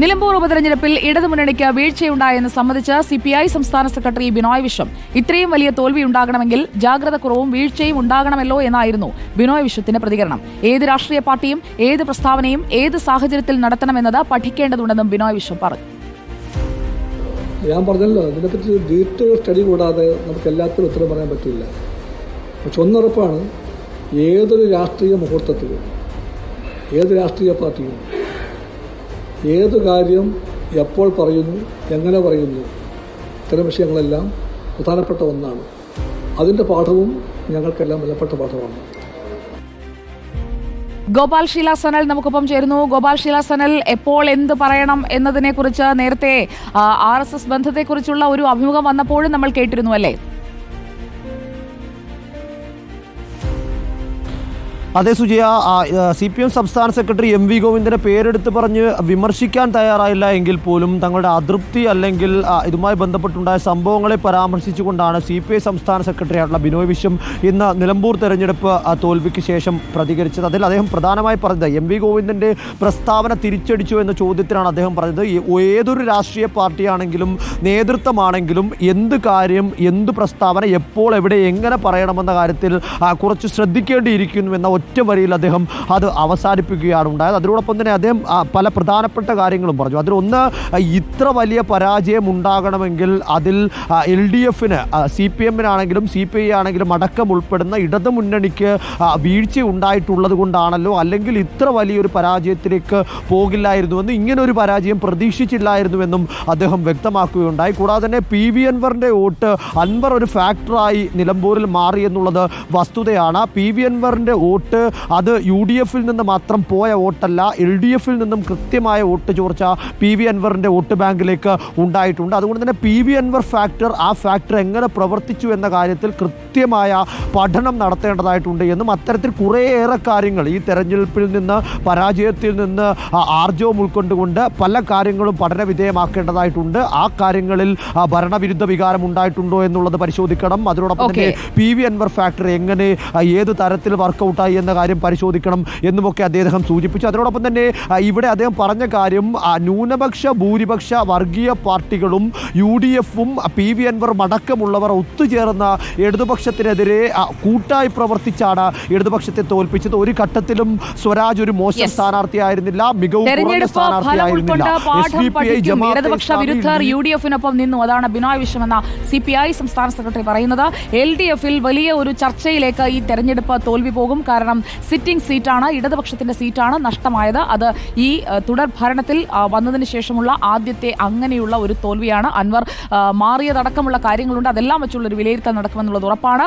നിലമ്പൂർ ഉപതെരഞ്ഞെടുപ്പിൽ ഇടതുമുന്നണിക്ക് വീഴ്ചയുണ്ടായെന്ന് സംബന്ധിച്ച് സിപിഐ സംസ്ഥാന സെക്രട്ടറി ബിനോയ് വിശ്വം. ഇത്രയും വലിയ തോൽവി ഉണ്ടാകണമെങ്കിൽ ജാഗ്രത കുറവും വീഴ്ചയും ഉണ്ടാകണമല്ലോ എന്നായിരുന്നു ബിനോയ് വിശ്വത്തിന്റെ പ്രതികരണം. ഏത് രാഷ്ട്രീയ പാർട്ടിയും ഏത് പ്രസ്താവനയും ഏത് സാഹചര്യത്തിൽ നടത്തണമെന്നത് പഠിക്കേണ്ടതുണ്ടെന്നും ബിനോയ് വിശ്വം പറഞ്ഞു. ഞാൻ പറഞ്ഞല്ലോ ഇതിനെപ്പറ്റി ഡീറ്റെയിൽ സ്റ്റഡി കൂടാതെ നമുക്ക് എല്ലാത്തിനും ഉത്തരം പറയാൻ പറ്റില്ല. പക്ഷെ ഒന്നുറപ്പാണ് ഏതൊരു രാഷ്ട്രീയ മുഹൂർത്തത്തിലും ഏത് രാഷ്ട്രീയ പാർട്ടിയും ഏത് കാര്യം എപ്പോൾ പറയുന്നു എങ്ങനെ പറയുന്നു ഇത്തരം വിഷയങ്ങളെല്ലാം പ്രധാനപ്പെട്ട ഒന്നാണ്. അതിന്റെ പാഠവും ഞങ്ങൾക്കെല്ലാം വിലപ്പെട്ട പാഠമാണ്. ഗോപാൽ ഷീല സനൽ നമുക്കൊപ്പം ചേരുന്നു. ഗോപാൽ ഷീല സനൽ എപ്പോൾ എന്ത് പറയണം എന്നതിനെ കുറിച്ച് നേരത്തെ ആർ എസ് എസ് ബന്ധത്തെക്കുറിച്ചുള്ള ഒരു അഭിമുഖം വന്നപ്പോഴും നമ്മൾ കേട്ടിരുന്നു അല്ലേ? അതേ സുജയ സി പി എം സംസ്ഥാന സെക്രട്ടറി എം വി ഗോവിന്ദനെ പേരെടുത്ത് പറഞ്ഞ് വിമർശിക്കാൻ തയ്യാറായില്ല എങ്കിൽ പോലും തങ്ങളുടെ അതൃപ്തി അല്ലെങ്കിൽ ഇതുമായി ബന്ധപ്പെട്ടുണ്ടായ സംഭവങ്ങളെ പരാമർശിച്ചുകൊണ്ടാണ് സി പി ഐ സംസ്ഥാന സെക്രട്ടറി ആയിട്ടുള്ള ബിനോയ് വിശ്വം ഇന്ന് നിലമ്പൂർ തെരഞ്ഞെടുപ്പ് തോൽവിക്ക് ശേഷം പ്രതികരിച്ചത്. അതിൽ അദ്ദേഹം പ്രധാനമായി പറഞ്ഞത് എം വി ഗോവിന്ദന്റെ പ്രസ്താവന തിരിച്ചടിച്ചു എന്ന ചോദ്യത്തിനാണ് അദ്ദേഹം പറഞ്ഞത്. ഏതൊരു രാഷ്ട്രീയ പാർട്ടിയാണെങ്കിലും നേതൃത്വമാണെങ്കിലും എന്ത് കാര്യം എന്ത് പ്രസ്താവന എപ്പോൾ എവിടെ എങ്ങനെ പറയണമെന്ന കാര്യത്തിൽ കുറച്ച് ശ്രദ്ധിക്കേണ്ടിയിരിക്കുന്നു എന്ന ഒറ്റ വരിയിൽ അദ്ദേഹം അത് അവസാനിപ്പിക്കുകയാണ് ഉണ്ടായത്. അതിനോടൊപ്പം തന്നെ അദ്ദേഹം പല പ്രധാനപ്പെട്ട കാര്യങ്ങളും പറഞ്ഞു. അതിലൊന്ന് ഇത്ര വലിയ പരാജയം ഉണ്ടാകണമെങ്കിൽ അതിൽ എൽ ഡി എഫിന് സി പി എമ്മിനാണെങ്കിലും സി പി ഐ ആണെങ്കിലും അടക്കം ഉൾപ്പെടുന്ന ഇടതു മുന്നണിക്ക് വീഴ്ച ഉണ്ടായിട്ടുള്ളത് കൊണ്ടാണല്ലോ അല്ലെങ്കിൽ ഇത്ര വലിയൊരു പരാജയത്തിലേക്ക് പോകില്ലായിരുന്നുവെന്നും ഇങ്ങനെ ഒരു പരാജയം പ്രതീക്ഷിച്ചില്ലായിരുന്നുവെന്നും അദ്ദേഹം വ്യക്തമാക്കുകയുണ്ടായി. കൂടാതെ തന്നെ പി വി അൻവറിന്റെ വോട്ട് അൻവർ ഒരു ഫാക്ടറായി നിലമ്പൂരിൽ മാറി എന്നുള്ളത് വസ്തുതയാണ്. പി വി അൻവറിന്റെ വോട്ട് അത് യു ഡി എഫിൽ നിന്ന് മാത്രം പോയ വോട്ടല്ല എൽ ഡി എഫിൽ നിന്നും കൃത്യമായ വോട്ട് ചോർച്ച പി വി അൻവറിന്റെ വോട്ട് ബാങ്കിലേക്ക് ഉണ്ടായിട്ടുണ്ട്. അതുകൊണ്ട് തന്നെ പി വി അൻവർ ഫാക്ടർ ആ ഫാക്ടർ എങ്ങനെ പ്രവർത്തിച്ചു എന്ന കാര്യത്തിൽ കൃത്യമായ പഠനം നടത്തേണ്ടതായിട്ടുണ്ട് എന്നും അത്തരത്തിൽ കുറേയേറെ കാര്യങ്ങൾ ഈ തെരഞ്ഞെടുപ്പിൽ നിന്ന് പരാജയത്തിൽ നിന്ന് ആർജവം ഉൾക്കൊണ്ടുകൊണ്ട് പല കാര്യങ്ങളും പഠന വിധേയമാക്കേണ്ടതായിട്ടുണ്ട്. ആ കാര്യങ്ങളിൽ ഭരണവിരുദ്ധ വികാരം ഉണ്ടായിട്ടുണ്ടോ എന്നുള്ളത് പരിശോധിക്കണം. അതിനോടൊപ്പം തന്നെ. പി വി അൻവർ ഫാക്ടർ എങ്ങനെ ഏത് തരത്തിൽ വർക്കൗട്ടായി എന്ന കാര്യം പരിശോധിക്കണം എന്നുമൊക്കെ അദ്ദേഹം സൂചിപ്പിച്ചു. അതിനോടൊപ്പം തന്നെ ഇവിടെ അദ്ദേഹം പറഞ്ഞ കാര്യം ന്യൂനപക്ഷ ഭൂരിപക്ഷ വർഗീയ പാർട്ടികളും യു ഡി എഫും പി വി അൻവറും അടക്കമുള്ളവർ ഒത്തുചേർന്ന ഇടതുപക്ഷത്തിനെതിരെ കൂട്ടായി പ്രവർത്തിച്ചാണ് ഇടതുപക്ഷത്തെ തോൽപ്പിച്ചത്. ഒരു ഘട്ടത്തിലും സ്വരാജ് ഒരു മോശം സ്ഥാനാർത്ഥിയായിരുന്നില്ല മികവും കുറഞ്ഞ സ്ഥാനാർത്ഥിയായിരുന്നില്ല. ഇടതുപക്ഷ വിരുദ്ധർ യു ഡി എഫിനൊപ്പം നിന്നു. അതാണ് ബിനോയ് വിശ്വം എന്ന സി പി ഐ സംസ്ഥാന സെക്രട്ടറി പറയുന്നത്. എൽ ഡി എഫിൽ വലിയ ഒരു ചർച്ചയിലേക്ക് ഈ തെരഞ്ഞെടുപ്പ് തോൽവി പോകും. കാരണം സിറ്റിംഗ് സീറ്റാണ് ഇടതുപക്ഷത്തിന്റെ സീറ്റാണ് നഷ്ടമായത്. അത് ഈ തുടർ ഭരണത്തിൽ വന്നതിന് ശേഷമുള്ള ആദ്യത്തെ അങ്ങനെയുള്ള ഒരു തോൽവിയാണ്. അൻവർ മാറിയതടക്കമുള്ള കാര്യങ്ങളുണ്ട്. അതെല്ലാം വെച്ചുള്ള ഒരു വിലയിരുത്തൽ നടക്കുമെന്നുള്ളത് ഉറപ്പാണ്.